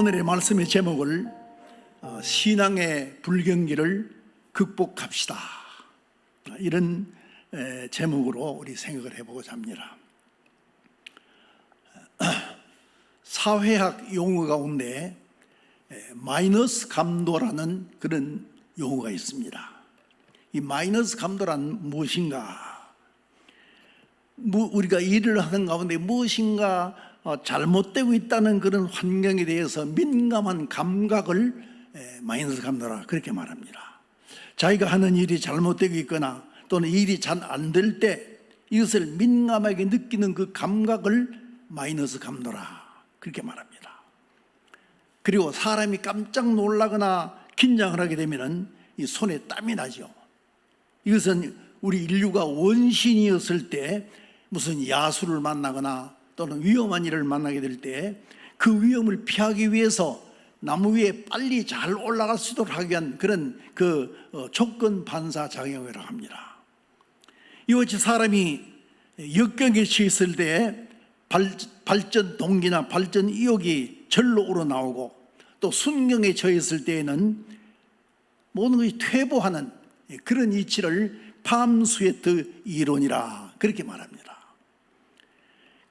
오늘의 말씀의 제목을 어, 신앙의 불경기를 극복합시다. 이런 에, 제목으로 우리 생각을 해보고자 합니다. 사회학 용어 가운데 에, 마이너스 감도라는 그런 용어가 있습니다. 이 마이너스 감도란 무엇인가? 무- 우리가 일을 하는 가운데 무엇인가 어, 잘못되고 있다는 그런 환경에 대해서 민감한 감각을 에, 마이너스 감도라 그렇게 말합니다. 자기가 하는 일이 잘못되고 있거나 또는 일이 잘 안 될 때 이것을 민감하게 느끼는 그 감각을 마이너스 감도라 그렇게 말합니다. 그리고 사람이 깜짝 놀라거나 긴장을 하게 되면은 이 손에 땀이 나죠. 이것은 우리 인류가 원신이었을 때 무슨 야수를 만나거나 또는 위험한 일을 만나게 될 때 그 위험을 피하기 위해서 나무 위에 빨리 잘 올라갈 수 있도록 하기 위한 그런 그 어, 조건 반사 작용이라고 합니다. 이와 같이 사람이 역경에 처했을 때 발, 발전 동기나 발전 의욕이 절로 우러나오고 또 순경에 처했을 때에는 모든 것이 퇴보하는 그런 이치를 팜스웨트 이론이라 그렇게 말합니다.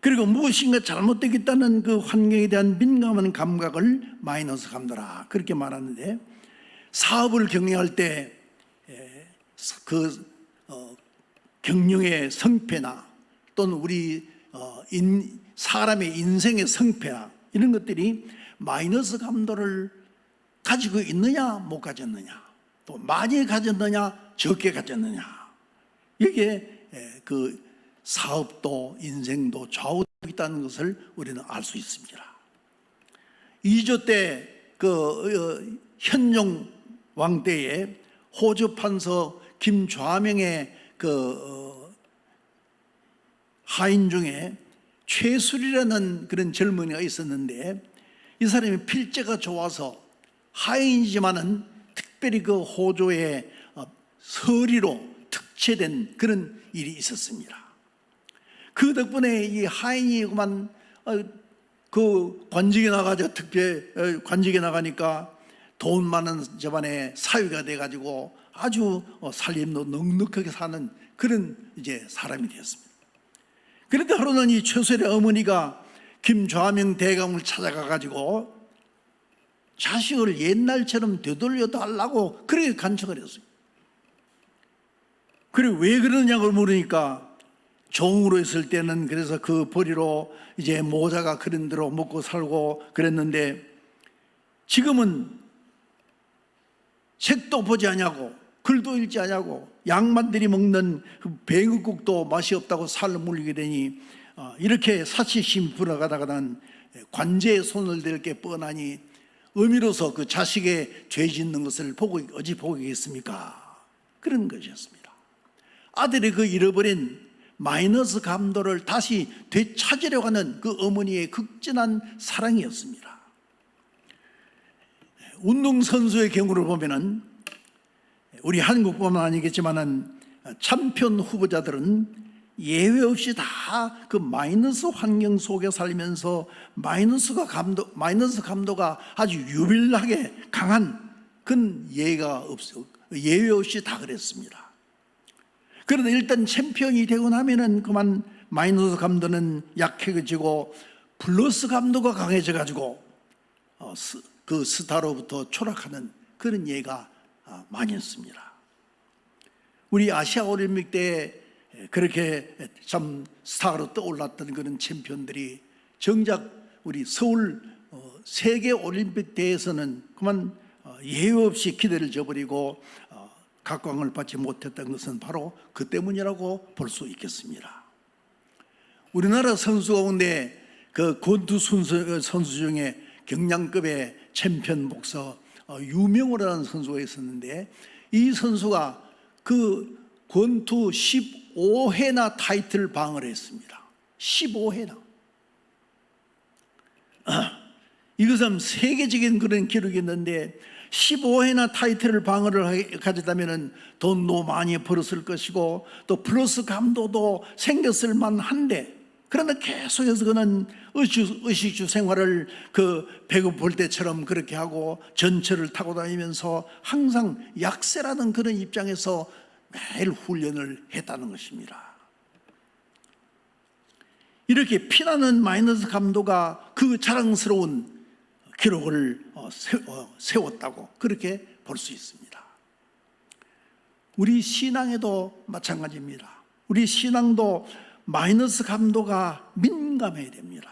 그리고 무엇인가 잘못되겠다는 그 환경에 대한 민감한 감각을 마이너스 감도라. 그렇게 말하는데 사업을 경영할 때그 어, 경영의 성패나 또는 우리 어, 인, 사람의 인생의 성패나 이런 것들이 마이너스 감도를 가지고 있느냐 못 가졌느냐 또 많이 가졌느냐 적게 가졌느냐. 이게 에, 그 사업도 인생도 좌우되고 있다는 것을 우리는 알 수 있습니다. 2조 때그 현종 왕 때에 호주 판서 김좌명의 그 어, 하인 중에 최술이라는 그런 젊은이가 있었는데 이 사람이 필재가 좋아서 하인이지만은 특별히 그 호조의 어, 서리로 특채된 그런 일이 있었습니다. 그 덕분에 이 하인이 그만 어, 그 관직에 나가죠 특별 어, 관직에 나가니까 돈 많은 집안의 사위가 돼가지고 아주 어, 살림도 넉넉하게 사는 그런 이제 사람이 되었습니다. 그런데 하루는 이 최설의 어머니가 김좌명 대감을 찾아가 가지고 자식을 옛날처럼 되돌려 달라고 그렇게 간청을 했어요. 그리고 왜 그러냐고 물으니까 종으로 있을 때는 그래서 그 벌이로 이제 모자가 그런 대로 먹고 살고 그랬는데 지금은 책도 보지 않냐고 글도 읽지 않냐고 양반들이 먹는 그 배국국도 맛이 없다고 살로 물리게 되니 어, 이렇게 사치심 불어가다가는 관제에 손을 댈 게 뻔하니 의미로서 그 자식의 죄 짓는 것을 보고 어찌 보겠습니까? 그런 것이었습니다. 아들이 그 잃어버린 마이너스 감도를 다시 되찾으려고 하는 그 어머니의 극진한 사랑이었습니다. 운동 선수의 경우를 보면은 우리 한국뿐만 아니겠지만은 참편 후보자들은 예외 없이 다 그 마이너스 환경 속에 살면서 마이너스가 감도 마이너스 감도가 아주 유별나게 강한 그런 예가 없어 예외 없이 다 그랬습니다. 그런데 일단 챔피언이 되고 나면은 그만 마이너스 감도는 약해지고 플러스 감도가 강해져 가지고 어, 스- 그 스타로부터 추락하는 그런 예가 아, 많이 있습니다. 우리 아시아 올림픽 때 그렇게 참 스타로 떠올랐던 그런 챔피언들이 정작 우리 서울 어, 세계 올림픽 대회에서는 그만 어, 예외 없이 기대를 저버리고 어, 각광을 받지 못했던 것은 바로 그 때문이라고 볼 수 있겠습니다. 우리나라 선수 가운데 그 권투 선수, 선수 중에 경량급의 챔피언 복서 어, 유명호라는 선수가 있었는데 이 선수가 그 권투 15회나 타이틀 방을 했습니다. 15회나. 이것은 세계적인 그런 기록이 있는데 15회나 타이틀을 방어를 가졌다면 돈도 많이 벌었을 것이고 또 플러스 감도도 생겼을 만한데 그러나 계속해서 그는 의식, 의식주 생활을 그 배고플 때처럼 그렇게 하고 전철을 타고 다니면서 항상 약세라는 그런 입장에서 매일 훈련을 했다는 것입니다. 이렇게 피나는 마이너스 감도가 그 자랑스러운 기록을 어, 세- 어, 세웠다고 그렇게 볼 수 있습니다. 우리 신앙에도 마찬가지입니다. 우리 신앙도 마이너스 감도가 민감해야 됩니다.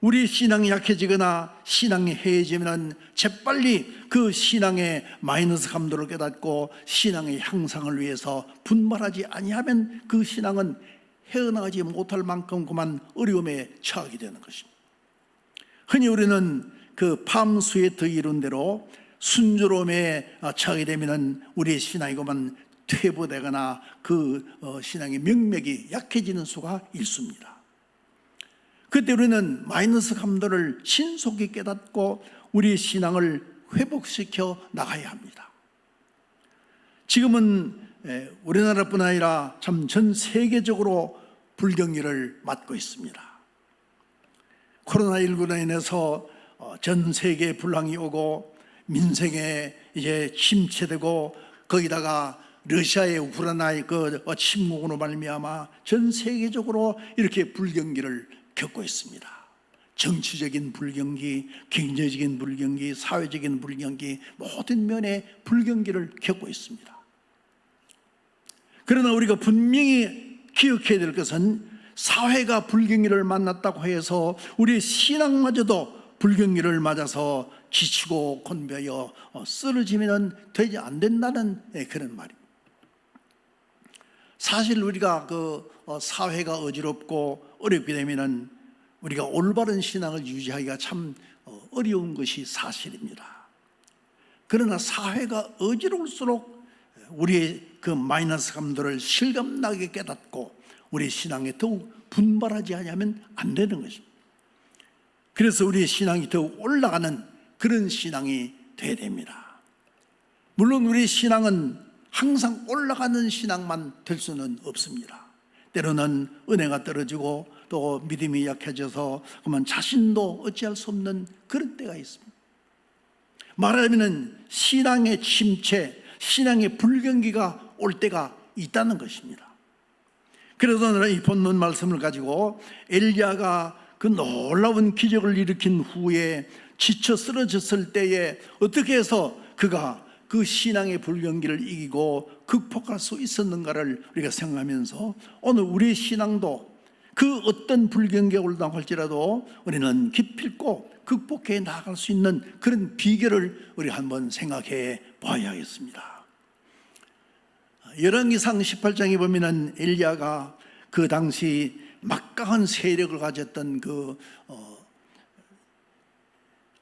우리 신앙이 약해지거나 신앙이 해해지면 재빨리 그 신앙의 마이너스 감도를 깨닫고 신앙의 향상을 위해서 분발하지 아니하면 그 신앙은 헤어나가지 못할 만큼 그만 어려움에 처하게 되는 것입니다. 흔히 우리는 그 팜수에 더 이룬 대로 순조로움에 처하게 되면 우리의 신앙이 그만 퇴보되거나 그 어, 신앙의 명맥이 약해지는 수가 있습니다. 그때 우리는 마이너스 감도를 신속히 깨닫고 우리의 신앙을 회복시켜 나가야 합니다. 지금은 에, 우리나라뿐 아니라 참 전 세계적으로 불경기를 맞고 있습니다. 코로나19로 인해서 어, 전 세계에 불황이 오고 민생에 이제 침체되고 거기다가 러시아의 우크라이나의 그 침공으로 말미암아 전 세계적으로 이렇게 불경기를 겪고 있습니다. 정치적인 불경기, 경제적인 불경기, 사회적인 불경기 모든 면의 불경기를 겪고 있습니다. 그러나 우리가 분명히 기억해야 될 것은 사회가 불경기를 만났다고 해서 우리 신앙마저도 불경기를 맞아서 지치고 곤배하여 어, 쓰러지면 되지 안 된다는 예, 그런 말입니다. 사실 우리가 그 어, 사회가 어지럽고 어렵게 되면은 우리가 올바른 신앙을 유지하기가 참 어, 어려운 것이 사실입니다. 그러나 사회가 어지러울수록 우리의 그 마이너스 감도를 실감나게 깨닫고 우리 신앙에 더욱 분발하지 않으면 안 되는 것입니다. 그래서 우리의 신앙이 더욱 올라가는 그런 신앙이 돼야 됩니다. 물론 우리 신앙은 항상 올라가는 신앙만 될 수는 없습니다. 때로는 은혜가 떨어지고 또 믿음이 약해져서 그만 자신도 어찌할 수 없는 그런 때가 있습니다. 말하자면 신앙의 침체, 신앙의 불경기가 올 때가 있다는 것입니다. 그래서 오늘 이 본문 말씀을 가지고 엘리야가 그 놀라운 기적을 일으킨 후에 지쳐 쓰러졌을 때에 어떻게 해서 그가 그 신앙의 불경기를 이기고 극복할 수 있었는가를 우리가 생각하면서 오늘 우리의 신앙도 그 어떤 불경기가 올라고 할지라도 우리는 기필코 극복해 나갈 수 있는 그런 비결을 우리 한번 생각해 봐야겠습니다. 열왕기상 18장에 보면은 엘리야가 그 당시 막강한 세력을 가졌던 그 어,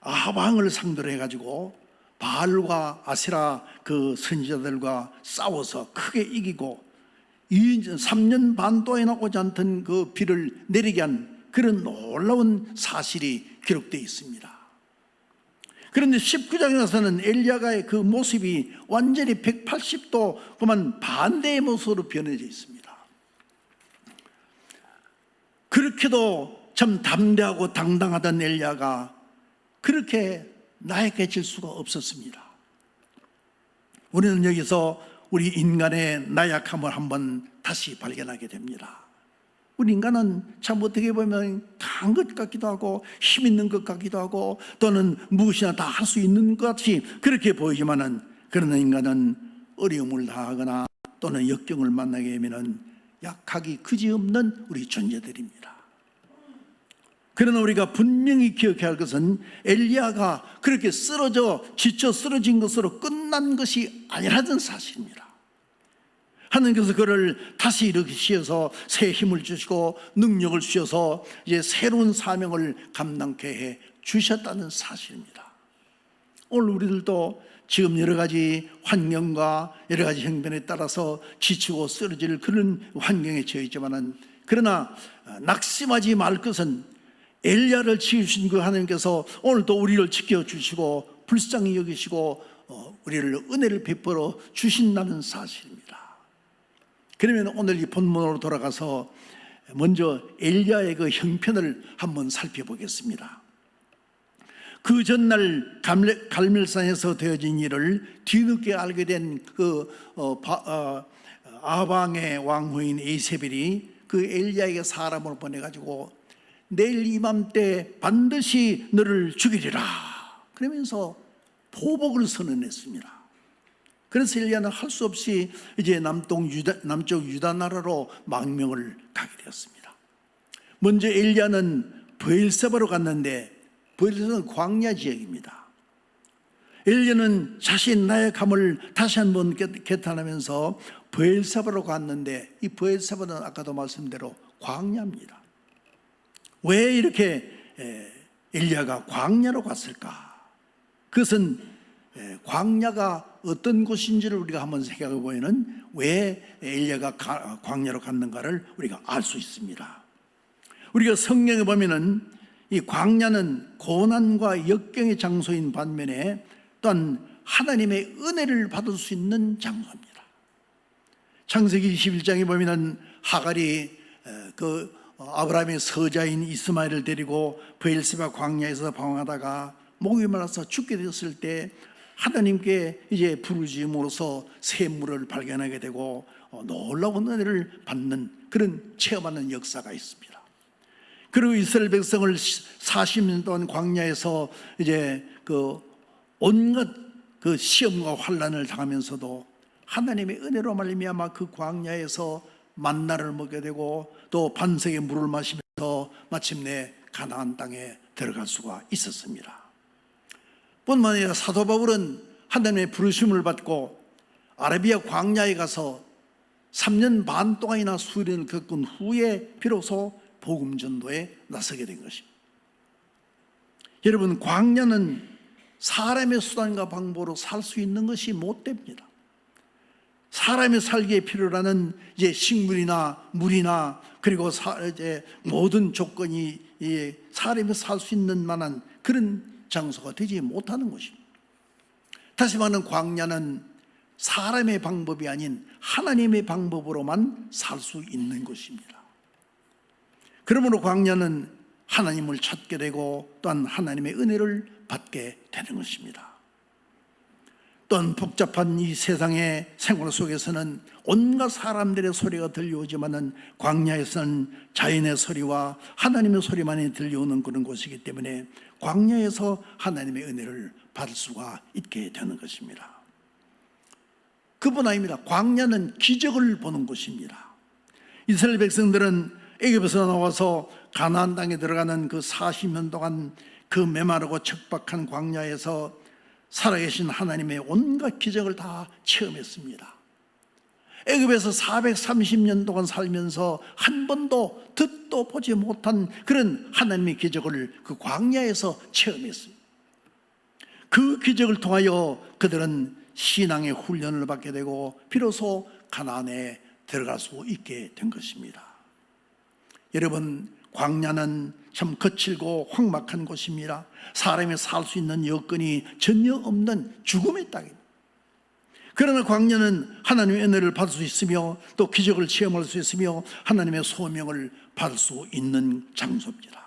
아합 왕을 상대로 해가지고 바알과 아세라 그 선지자들과 싸워서 크게 이기고 3년 반 동안이나 오지 않던 그 비를 내리게 한 그런 놀라운 사실이 기록되어 있습니다. 그런데 19장에 가서는 엘리야가의 그 모습이 완전히 180도 그만 반대의 모습으로 변해져 있습니다. 그렇게도 참 담대하고 당당하던 엘리야가 그렇게 나약해질 수가 없었습니다. 우리는 여기서 우리 인간의 나약함을 한번 다시 발견하게 됩니다. 우리 인간은 참 어떻게 보면 강한 것 같기도 하고 힘 있는 것 같기도 하고 또는 무엇이나 다 할 수 있는 것 같이 그렇게 보이지만은 그러나 인간은 어려움을 당하거나 또는 역경을 만나게 되면은 약하기 그지없는 우리 존재들입니다. 그러나 우리가 분명히 기억해야 할 것은 엘리야가 그렇게 쓰러져 지쳐 쓰러진 것으로 끝난 것이 아니라는 사실입니다. 하나님께서 그를 다시 일으키셔서 새 힘을 주시고 능력을 주셔서 이제 새로운 사명을 감당케 해 주셨다는 사실입니다. 오늘 우리들도 지금 여러 가지 환경과 여러 가지 형편에 따라서 지치고 쓰러질 그런 환경에 처했지만은 그러나 낙심하지 말 것은 엘리야를 지으신 그 하나님께서 오늘도 우리를 지켜 주시고 불쌍히 여기시고 어, 우리를 은혜를 베풀어 주신다는 사실입니다. 그러면 오늘 이 본문으로 돌아가서 먼저 엘리야의 그 형편을 한번 살펴보겠습니다. 그 전날 갈멜- 갈멜산에서 되어진 일을 뒤늦게 알게 된그 어, 아방의 왕후인 에이세벨이 그 엘리야에게 사람을 보내가지고 내일 이맘때 반드시 너를 죽이리라 그러면서 보복을 선언했습니다. 그래서 엘리야는 할 수 없이 이제 남동 유다, 남쪽 유다 나라로 망명을 가게 되었습니다. 먼저 엘리야는 브엘세바로 갔는데 브엘세바는 광야 지역입니다. 엘리야는 자신 나약함을 다시 한번 개- 개탄하면서 브엘세바로 갔는데 이 브엘세바는 아까도 말씀대로 광야입니다. 왜 이렇게 에, 엘리야가 광야로 갔을까? 그것은 에, 광야가 어떤 곳인지를 우리가 한번 생각해 보면은 왜 엘리야가 가- 광야로 갔는가를 우리가 알 수 있습니다. 우리가 성경에 보면은 이 광야는 고난과 역경의 장소인 반면에 또한 하나님의 은혜를 받을 수 있는 장소입니다. 창세기 21장에 보면은 하갈이 에, 그 어, 아브라함의 서자인 이스마엘을 데리고 브엘세바 광야에서 방황하다가 목이 말라서 죽게 되었을 때 하나님께 이제 부르짖음으로써 샘물을 발견하게 되고 어, 놀라운 은혜를 받는 그런 체험하는 역사가 있습니다. 그리고 이스라엘 백성을 40년 동안 광야에서 이제 그 온갖 그 시험과 환란을 당하면서도 하나님의 은혜로 말미암아 그 광야에서 만나를 먹게 되고 또 반석의 물을 마시면서 마침내 가나안 땅에 들어갈 수가 있었습니다. 뿐만 아니라 사도 바울은 하나님의 부르심을 받고 아라비아 광야에 가서 3년 반 동안이나 수련을 겪은 후에 비로소 복음 전도에 나서게 된 것입니다. 여러분 광야는 사람의 수단과 방법으로 살 수 있는 것이 못 됩니다. 사람이 살기에 필요라는 이제 식물이나 물이나 그리고 사, 이제 모든 조건이 이 사람이 살 수 있는 만한 그런 장소가 되지 못하는 것입니다. 다시 말하면 광야는 사람의 방법이 아닌 하나님의 방법으로만 살 수 있는 것입니다. 그러므로 광야는 하나님을 찾게 되고 또한 하나님의 은혜를 받게 되는 것입니다. 또한 복잡한 이 세상의 생활 속에서는 온갖 사람들의 소리가 들려오지만은 광야에서는 자연의 소리와 하나님의 소리만이 들려오는 그런 곳이기 때문에 광야에서 하나님의 은혜를 받을 수가 있게 되는 것입니다. 그뿐 아닙니다. 광야는 기적을 보는 곳입니다. 이스라엘 백성들은 애굽에서 나와서 가나안 땅에 들어가는 그 40년 동안 그 메마르고 척박한 광야에서 살아계신 하나님의 온갖 기적을 다 체험했습니다. 애굽에서 430년 동안 살면서 한 번도 듣도 보지 못한 그런 하나님의 기적을 그 광야에서 체험했어요. 그 기적을 통하여 그들은 신앙의 훈련을 받게 되고 비로소 가나안에 들어갈 수 있게 된 것입니다. 여러분 광야는 참 거칠고 황막한 곳입니다. 사람이 살 수 있는 여건이 전혀 없는 죽음의 땅입니다. 그러나 광야는 하나님의 은혜를 받을 수 있으며 또 기적을 체험할 수 있으며 하나님의 소명을 받을 수 있는 장소입니다.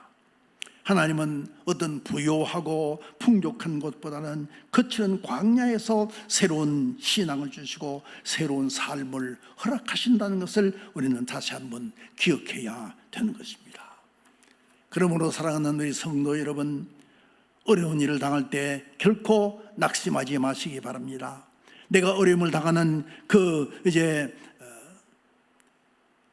하나님은 어떤 부요하고 풍족한 곳보다는 거칠은 광야에서 새로운 신앙을 주시고 새로운 삶을 허락하신다는 것을 우리는 다시 한번 기억해야 되는 것입니다. 그러므로 사랑하는 우리 성도 여러분, 어려운 일을 당할 때 결코 낙심하지 마시기 바랍니다. 내가 어려움을 당하는 그 이제 어,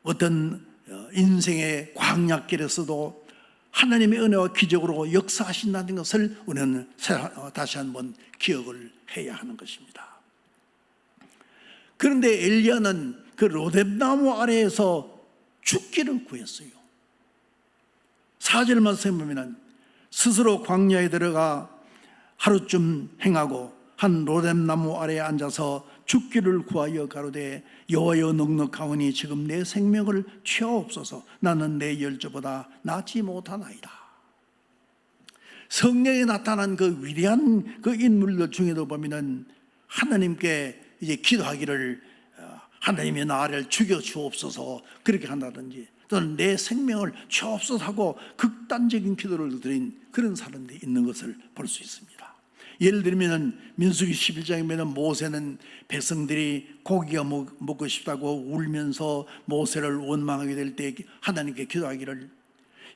어떤 어, 인생의 광약길에서도 하나님의 은혜와 기적으로 역사하신다는 것을 우리는 어, 다시 한번 기억을 해야 하는 것입니다. 그런데 엘리야는 그 로뎀나무 아래에서 죽기를 구했어요. 사절 말씀 보면은 스스로 광야에 들어가 하루쯤 행하고 한 로뎀나무 아래에 앉아서 죽기를 구하여 가로되 여호와여 넉넉하오니 지금 내 생명을 취하옵소서 나는 내 열조보다 낫지 못하나이다. 성령에 나타난 그 위대한 그 인물들 중에도 보면은 하나님께 이제 기도하기를 어, 하나님의 나를 죽여 주옵소서 그렇게 한다든지 또는 내 생명을 취업소하고 극단적인 기도를 드린 그런 사람들이 있는 것을 볼 수 있습니다. 예를 들면 민수기 11장에 보면 모세는 백성들이 고기가 먹, 먹고 싶다고 울면서 모세를 원망하게 될 때 하나님께 기도하기를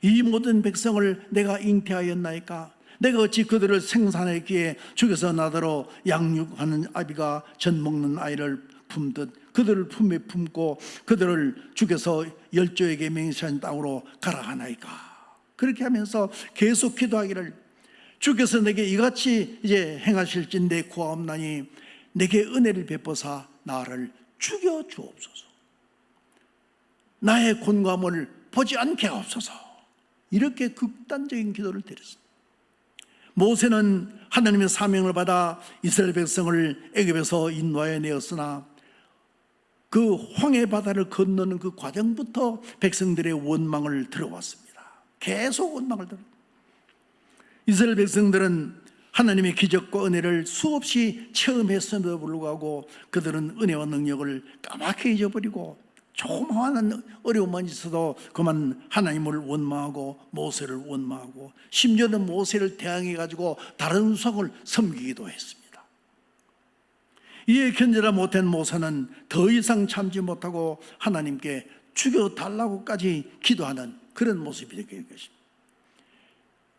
이 모든 백성을 내가 잉태하였나이까? 내가 어찌 그들을 생산했기에 죽여서 나더러 양육하는 아비가 젖 먹는 아이를 품듯 그들을 품에 품고 그들을 죽여서 열조에게 맹세한 땅으로 가라 하나이까? 그렇게 하면서 계속 기도하기를 주께서 내게 이같이 이제 행하실진데 구하옵나니 내게 은혜를 베푸사 나를 죽여 주옵소서 나의 곤감을 보지 않게 하옵소서 이렇게 극단적인 기도를 드렸습니다 모세는 하나님의 사명을 받아 이스라엘 백성을 애굽에서 인도하여 내었으나 그 황해 바다를 건너는 그 과정부터 백성들의 원망을 들어왔습니다. 계속 원망을 들어. 이스라엘 백성들은 하나님의 기적과 은혜를 수없이 체험했음에도 불구하고 그들은 은혜와 능력을 까맣게 잊어버리고 조그마한 어려움만 있어도 그만 하나님을 원망하고 모세를 원망하고 심지어는 모세를 대항해 가지고 다른 성을 섬기기도 했습니다. 이에 견디다 못한 모세는 더 이상 참지 못하고 하나님께 죽여 달라고까지 기도하는 그런 모습이 되게 것입니다.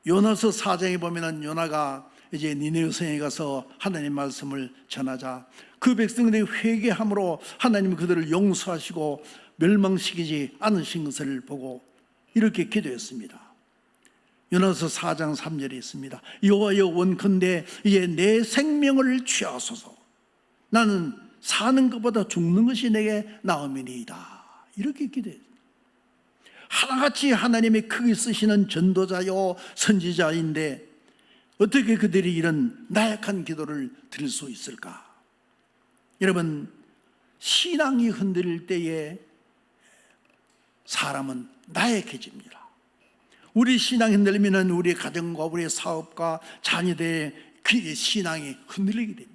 요나서 4장에 보면은 요나가 이제 니네의 성에 가서 하나님 말씀을 전하자 그 백성들이 회개함으로 하나님 그들을 용서하시고 멸망시키지 않으신 것을 보고 이렇게 기도했습니다. 요나서 4장 3절에 있습니다. 여호와여 원컨대 이제 내 생명을 취하소서. 나는 사는 것보다 죽는 것이 내게 나음이니이다. 이렇게 기도했습니다. 하나같이 하나님의 크게 쓰시는 전도자요 선지자인데 어떻게 그들이 이런 나약한 기도를 드릴 수 있을까? 여러분 신앙이 흔들릴 때에 사람은 나약해집니다. 우리 신앙이 흔들리면 우리 가정과 우리 사업과 자녀들의 신앙이 흔들리게 됩니다.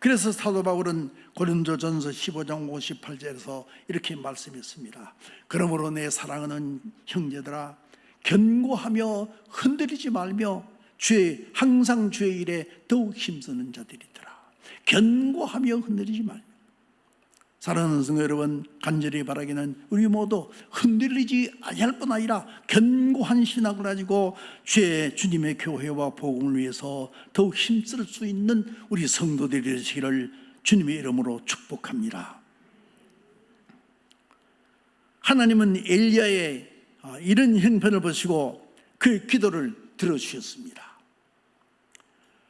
그래서 사도 바울은 고린도전서 15장 58절에서 이렇게 말씀했습니다. 그러므로 내 사랑하는 형제들아 견고하며 흔들리지 말며 주의 항상 주의 일에 더욱 힘쓰는 자들이더라. 견고하며 흔들리지 말며 사랑하는 성도 여러분 간절히 바라기는 우리 모두 흔들리지 아니할 뿐 아니라 견고한 신앙을 가지고 주의 주님의 교회와 복음을 위해서 더욱 힘쓸 수 있는 우리 성도들이 되시기를 주님의 이름으로 축복합니다. 하나님은 엘리야의 이런 형편을 보시고 그의 기도를 들어주셨습니다.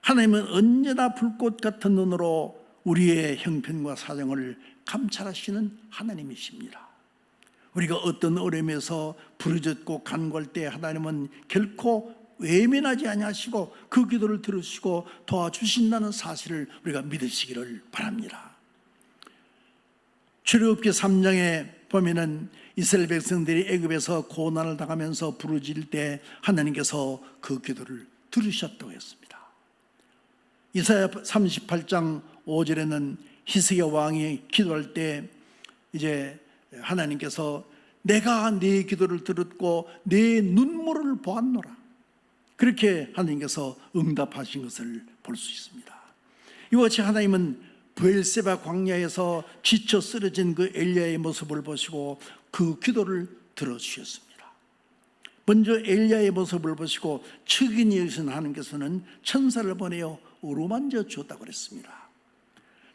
하나님은 언제나 불꽃 같은 눈으로 우리의 형편과 사정을 감찰하시는 하나님이십니다. 우리가 어떤 어려움에서 부르짖고 간구할 때 하나님은 결코 외면하지 아니하시고 그 기도를 들으시고 도와주신다는 사실을 우리가 믿으시기를 바랍니다. 출애굽기 3장에 보면은 이스라엘 백성들이 애굽에서 고난을 당하면서 부르짖을 때 하나님께서 그 기도를 들으셨다고 했습니다. 이사야 38장 5절에는 히스기야 왕이 기도할 때 이제 하나님께서 내가 네 기도를 들었고 네 눈물을 보았노라. 그렇게 하나님께서 응답하신 것을 볼 수 있습니다. 이와 같이 하나님은 부엘세바 광야에서 지쳐 쓰러진 그 엘리야의 모습을 보시고 그 기도를 들어주셨습니다. 먼저 엘리야의 모습을 보시고 측인이 여신 하나님께서는 천사를 보내어 어루만져 주었다고 그랬습니다.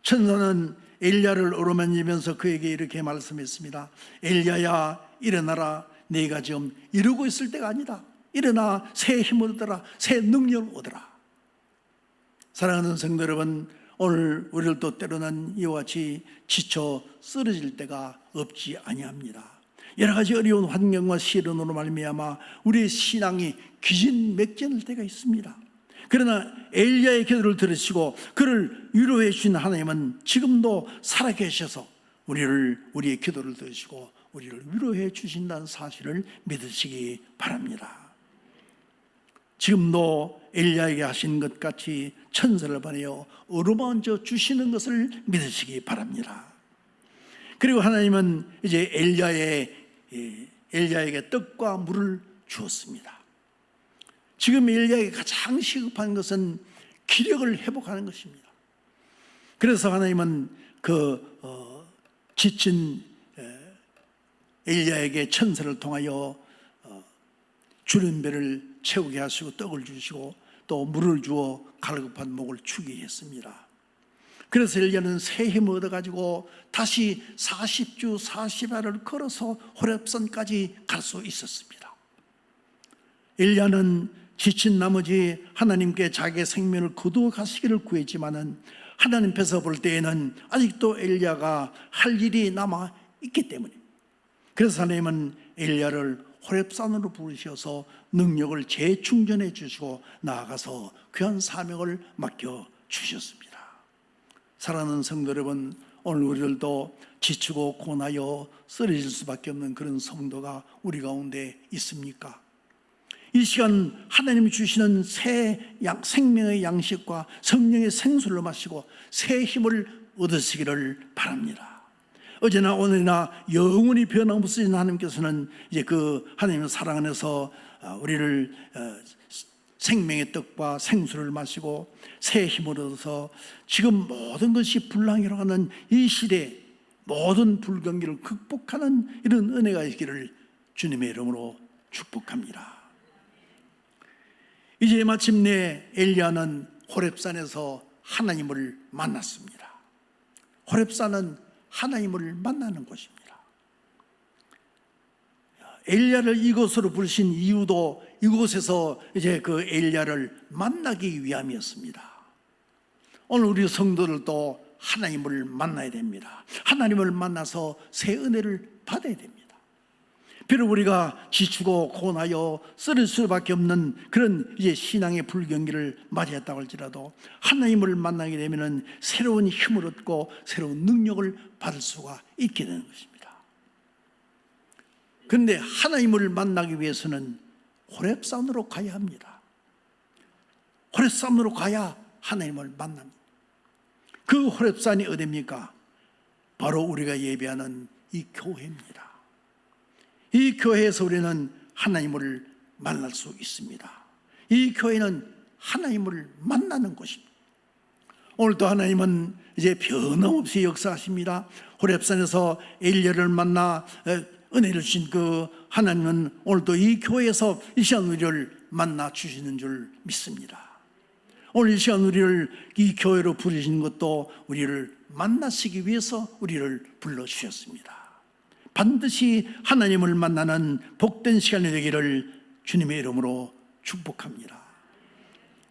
천사는 엘리야를 어루만지면서 그에게 이렇게 말씀했습니다. 엘리야야 일어나라 네가 지금 이러고 있을 때가 아니다. 일어나 새 힘을 얻어라 새 능력을 얻어라. 사랑하는 성도 여러분 오늘 우리를 또 때로는 이와 같이 지쳐 쓰러질 때가 없지 아니합니다. 여러 가지 어려운 환경과 시련으로 말미암아 우리의 신앙이 기진맥진할 때가 있습니다. 그러나 엘리야의 기도를 들으시고 그를 위로해 주신 하나님은 지금도 살아계셔서 우리를 우리의 기도를 들으시고 우리를 위로해 주신다는 사실을 믿으시기 바랍니다. 지금도 엘리야에게 하신 것 같이 천사를 보내어 어루만져 주시는 것을 믿으시기 바랍니다. 그리고 하나님은 이제 엘리야의 예, 엘리야에게 떡과 물을 주었습니다. 지금 엘리야에게 가장 시급한 것은 기력을 회복하는 것입니다. 그래서 하나님은 그 어, 지친 에, 엘리야에게 천사를 통하여 어, 주는 배를 채우게 하시고 떡을 주시고 또 물을 주어 갈급한 목을 추게 했습니다. 그래서 엘리야는 새 힘을 얻어 가지고 다시 40주 40야를 걸어서 호렙산까지 갈 수 있었습니다. 엘리야는 지친 나머지 하나님께 자기의 생명을 거두어 가시기를 구했지만은 하나님 께서 볼 때에는 아직도 엘리야가 할 일이 남아 있기 때문에 그래서 하나님은 엘리야를 호렙산으로 부르셔서 능력을 재충전해 주시고 나아가서 귀한 사명을 맡겨 주셨습니다. 사랑하는 성도 여러분, 오늘 우리들도 지치고 고나여 쓰러질 수밖에 없는 그런 성도가 우리 가운데 있습니까? 이 시간 하나님이 주시는 새 양, 생명의 양식과 성령의 생수를 마시고 새 힘을 얻으시기를 바랍니다. 어제나 오늘이나 영원히 변함없으신 하나님께서는 이제 그 하나님의 사랑 안에서 아, 우리를 어, 생명의 떡과 생수를 마시고 새 힘을 얻어서 지금 모든 것이 불랑이라고 하는 이 시대에 모든 불경기를 극복하는 이런 은혜가 있기를 주님의 이름으로 축복합니다. 이제 마침내 엘리야는 호렙산에서 하나님을 만났습니다. 호렙산은 하나님을 만나는 곳입니다. 엘리야를 이곳으로 부르신 이유도 이곳에서 이제 그 엘리야를 만나기 위함이었습니다. 오늘 우리 성도들도 하나님을 만나야 됩니다. 하나님을 만나서 새 은혜를 받아야 됩니다. 비록 우리가 지치고 고나여 쓰릴 수밖에 없는 그런 이제 신앙의 불경기를 맞이했다고 할지라도 하나님을 만나게 되면은 새로운 힘을 얻고 새로운 능력을 받을 수가 있게 되는 것입니다. 그런데 하나님을 만나기 위해서는 호렙산으로 가야 합니다. 호렙산으로 가야 하나님을 만납니다. 그 호렙산이 어디입니까? 바로 우리가 예배하는 이 교회입니다. 이 교회에서 우리는 하나님을 만날 수 있습니다. 이 교회는 하나님을 만나는 곳입니다. 오늘도 하나님은 이제 변함없이 역사하십니다. 호렙산에서 엘리야를 만나 은혜를 주신 그 하나님은 오늘도 이 교회에서 이 시간 우리를 만나 주시는 줄 믿습니다. 오늘 이 시간 우리를 이 교회로 부르신 것도 우리를 만나시기 위해서 우리를 불러주셨습니다. 반드시 하나님을 만나는 복된 시간이 되기를 주님의 이름으로 축복합니다.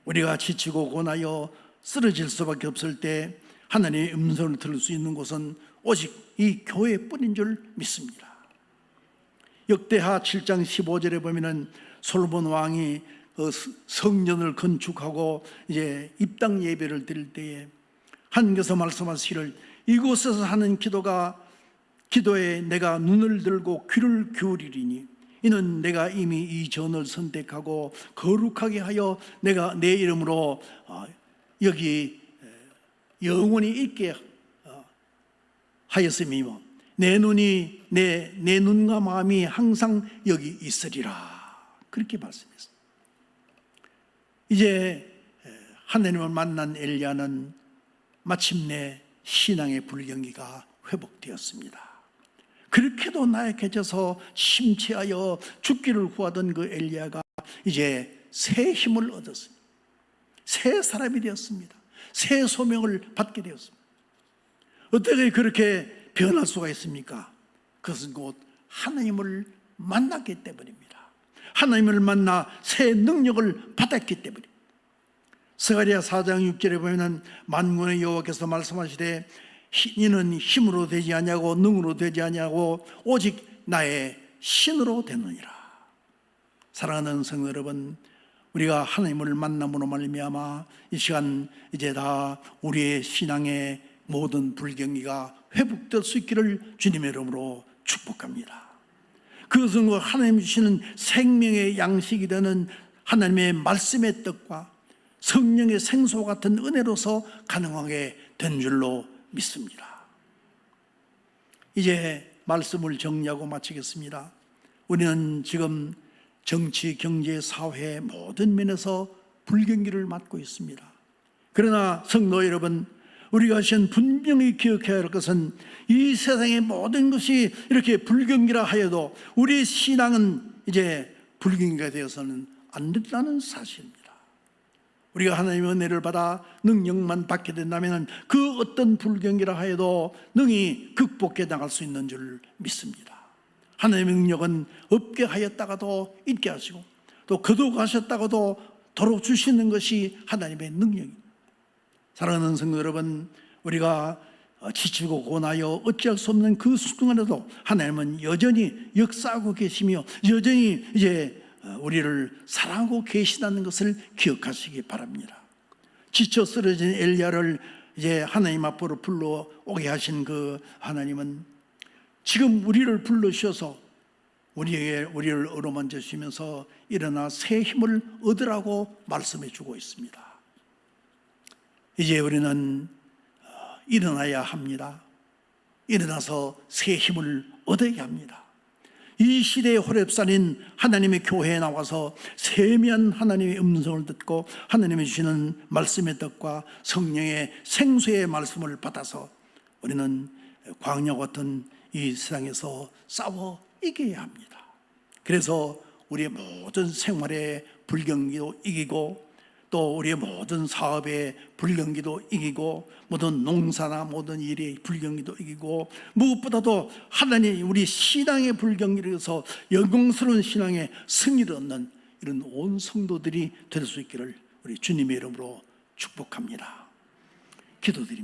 우리가 지치고 고나여 쓰러질 수밖에 없을 때 하나님의 음성을 들을 수 있는 곳은 오직 이 교회뿐인 줄 믿습니다. 역대하 7장 15절에 보면은 솔로몬 왕이 그 성전을 건축하고 이제 입당 예배를 드릴 때에 하나님께서 말씀하시기를 이곳에서 하는 기도가 기도에 내가 눈을 들고 귀를 기울이리니 이는 내가 이미 이 전을 선택하고 거룩하게 하여 내가 내 이름으로 어, 여기 영원히 있게 어, 하였음이며 내 눈이 내, 내 눈과 마음이 항상 여기 있으리라 그렇게 말씀했습니다. 이제 하나님을 만난 엘리야는 마침내 신앙의 불경기가 회복되었습니다. 그렇게도 나약해져서 심취하여 죽기를 구하던 그 엘리야가 이제 새 힘을 얻었습니다. 새 사람이 되었습니다. 새 소명을 받게 되었습니다. 어떻게 그렇게 변할 수가 있습니까? 그것은 곧 하나님을 만났기 때문입니다. 하나님을 만나 새 능력을 받았기 때문입니다. 스가리아 4장 6절에 보면 만군의 여호와께서 말씀하시되 이는 힘으로 되지 아니하고 능으로 되지 아니하고 오직 나의 신으로 되느니라. 사랑하는 성도 여러분, 우리가 하나님을 만남으로 말미암아 이 시간 이제 다 우리의 신앙의 모든 불경기가 회복될 수 있기를 주님의 이름으로 축복합니다. 그것은 하나님 주시는 생명의 양식이 되는 하나님의 말씀의 뜻과 성령의 생소 같은 은혜로서 가능하게 된 줄로 믿습니다. 이제 말씀을 정리하고 마치겠습니다. 우리는 지금 정치, 경제, 사회 모든 면에서 불경기를 맞고 있습니다. 그러나 성도 여러분, 우리가 신 분명히 기억해야 할 것은 이 세상의 모든 것이 이렇게 불경기라 하여도 우리의 신앙은 이제 불경기가 되어서는 안 된다는 사실입니다. 우리가 하나님의 은혜를 받아 능력만 받게 된다면 그 어떤 불경기라 하여도 능히 극복해 나갈 수 있는 줄 믿습니다. 하나님의 능력은 없게 하였다가도 있게 하시고 또 거두가셨다가도 도로 주시는 것이 하나님의 능력입니다. 사랑하는 성도 여러분, 우리가 지치고 고나여 어찌할 수 없는 그 순간에도 하나님은 여전히 역사하고 계시며 여전히 이제 우리를 사랑하고 계시다는 것을 기억하시기 바랍니다. 지쳐 쓰러진 엘리야를 이제 하나님 앞으로 불러 오게 하신 그 하나님은 지금 우리를 불러주셔서 우리에게 우리를 어루만져 주시면서 일어나 새 힘을 얻으라고 말씀해 주고 있습니다. 이제 우리는 어, 일어나야 합니다. 일어나서 새 힘을 얻어야 합니다. 이 시대의 호랩산인 하나님의 교회에 나와서 세미한 하나님의 음성을 듣고 하나님이 주시는 말씀의 뜻과 성령의 생수의 말씀을 받아서 우리는 광야 같은 이 세상에서 싸워 이겨야 합니다. 그래서 우리의 모든 생활의 불경기도 이기고 또 우리의 모든 사업의 불경기도 이기고 모든 농사나 모든 일의 불경기도 이기고 무엇보다도 하나님 우리 신앙의 불경기를 해서 영광스러운 신앙의 승리를 얻는 이런 온 성도들이 될 수 있기를 우리 주님의 이름으로 축복합니다. 기도드립니다.